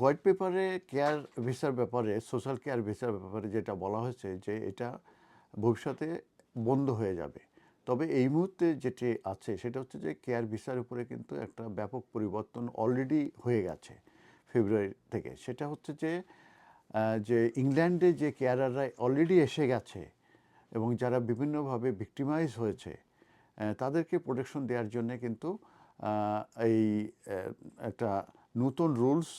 White পেপারে care ভিসার ব্যাপারে, সোশ্যাল কেয়ার ভিসার ব্যাপারে যেটা বলা হয়েছে যে এটা ভবিষ্যতে বন্ধ হয়ে যাবে। তবে এই মুহূর্তে যেটি আছে সেটা হচ্ছে যে কেয়ার ভিসার উপরে কিন্তু একটা ব্যাপক পরিবর্তন অলরেডি হয়ে গেছে ফেব্রুয়ারি থেকে। সেটা হচ্ছে যে যে ইংল্যান্ডে যে কেয়ারাররা অলরেডি এসে গেছে এবং যারা বিভিন্নভাবে ভিক্টিমাইজ হয়েছে তাদেরকে প্রোটেকশন দেওয়ার জন্য কিন্তু এই একটা নতুন রুলস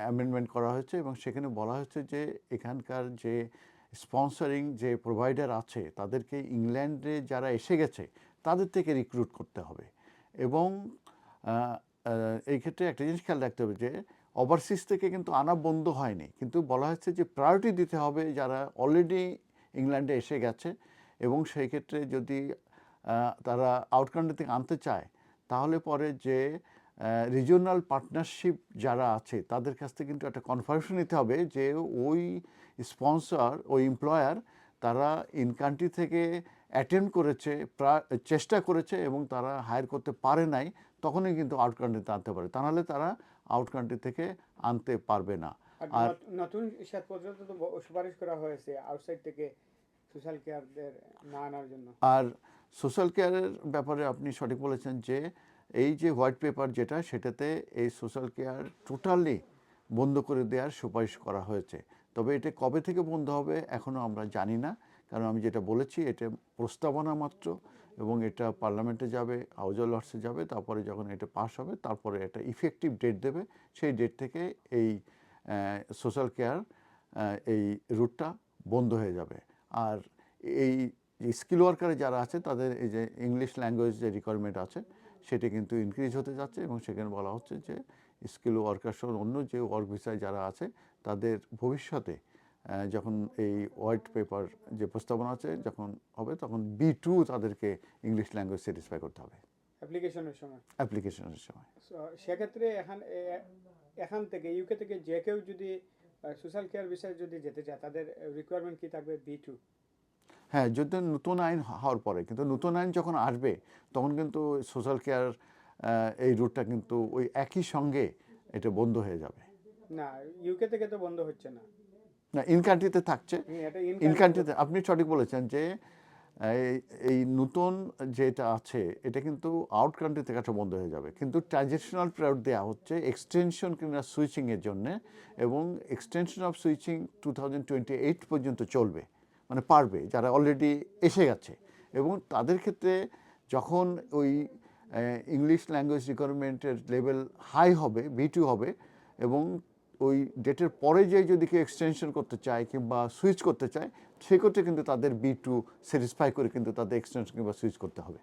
অ্যামেন্ডমেন্ট করা হয়েছে এবং সেখানে বলা হয়েছে যে এখানকার যে স্পন্সরিং যে প্রোভাইডার আছে, তাদেরকে ইংল্যান্ডে যারা এসে গেছে, তাদের থেকে রিক্রুট করতে হবে। এবং এই ক্ষেত্রে একটা জিনিস খেয়াল রাখতে হবে যে ওভারসিজ থেকে কিন্তু আনা বন্ধ হয়নি। কিন্তু বলা হচ্ছে যে প্রায়োরিটি দিতে হবে যারা অলরেডি ইংল্যান্ডে এসে গেছে এবং সেই ক্ষেত্রে যদি তারা আউট কান্ট্রি থেকে আনতে চায়, তাহলে পরে যে রিজিওনাল পার্টনারশিপ যারা আছে তাদের কাছ থেকে কিন্তু একটা কনফার্মেশন নিতে হবে যে ওই স্পন্সর ওই এমপ্লয়ার তারা ইন কান্ট্রি থেকে অ্যাটেন্ড করেছে চেষ্টা করেছে এবং তারা হায়ার করতে পারে নাই তখনই কিন্তু আউট কান্ট্রিতে আনতে পারে। তা নাহলে তারা আউট কান্ট্রি থেকে আনতে পারবে না। আর নতুন সাত পর্যন্ত তো সুপারিশ করা হয়েছে আউটসাইড থেকে সোশ্যাল কেয়ারদের না আনার জন্য। আর সোশ্যাল কেয়ারের ব্যাপারে আপনি সঠিক বলেছেন যে এই যে হোয়াইট পেপার যেটা, সেটাতে এই সোশ্যাল কেয়ার টোটালি বন্ধ করে দেওয়ার সুপারিশ করা হয়েছে। তবে এটা কবে থেকে বন্ধ হবে এখনও আমরা জানি না। কারণ আমি যেটা বলেছি, এটা প্রস্তাবনা মাত্র এবং এটা পার্লামেন্টে যাবে হাউজ অফ লর্ডসে যাবে, তারপরে যখন এটা পাস হবে, তারপরে এটা ইফেক্টিভ ডেট দেবে। সেই ডেট থেকে এই সোশ্যাল কেয়ার এই রুটটা বন্ধ হয়ে যাবে। আর এই স্কিল ওয়ার্কারে যারা আছে তাদের এই যে ইংলিশ ল্যাঙ্গুয়েজ যে রিকোয়ারমেন্ট আছে সেটা কিন্তু ইনক্রিজ হতে যাচ্ছে এবং সেখানে বলা হচ্ছে যে স্কিল ওয়ার্কার সহ অন্য যে ওয়ার্ক ভিসায় যারা আছে তাদের ভবিষ্যতে যখন এই হোয়াইট পেপার যে প্রস্তাবনা আছে যখন হবে তখন বি টু তাদেরকে ইংলিশ ল্যাঙ্গুয়েজ স্যাটিসফাই করতে হবে। অ্যাপ্লিকেশনের সময়? অ্যাপ্লিকেশনের সময়। সেক্ষেত্রে এখান এখান থেকে ইউকে থেকে যে কেউ যদি সোশ্যাল কেয়ার বিষয়ে যদি যেতে চায় তাদের রিকোয়ারমেন্ট কি থাকবে বি টু হ্যাঁ যদি নতুন আইন হওয়ার পরে কিন্তু নতুন আইন যখন আসবে তখন কিন্তু সোশ্যাল কেয়ার এই রুটটা কিন্তু ওই একই সঙ্গে এটা বন্ধ হয়ে যাবে। না ইউকে থেকে তো বন্ধ হচ্ছে না। না ইনকান্ট্রিতে থাকছে। হুম, এটা ইন ইন কান্ট্রিতে আপনি সঠিক বলেছেন যে এই- নতুন যেটা আছে এটা কিন্তু আউট কান্ট্রি থেকে একটা বন্ধ হয়ে যাবে। কিন্তু ট্রানজেকশনাল পিরিয়ড দেওয়া হচ্ছে এক্সটেনশন কিংবা সুইচিংয়ের জন্য এবং extension of switching two thousand twenty eight পর্যন্ত চলবে। মানে পারবে, যারা অলরেডি এসে গেছে। এবং তাদের ক্ষেত্রে যখন ওই ইংলিশ ল্যাঙ্গুয়েজ রিকোয়ারমেন্টের লেভেল হাই হবে বি টু হবে, এবং ওই ডেটের পরে যে যদি কেউ এক্সটেনশন করতে চায় কিংবা সুইচ করতে চায়, সেক্ষেত্রে কিন্তু তাদের বি টু স্যাটিসফাই করে কিন্তু তাদের এক্সটেনশন কিংবা সুইচ করতে হবে।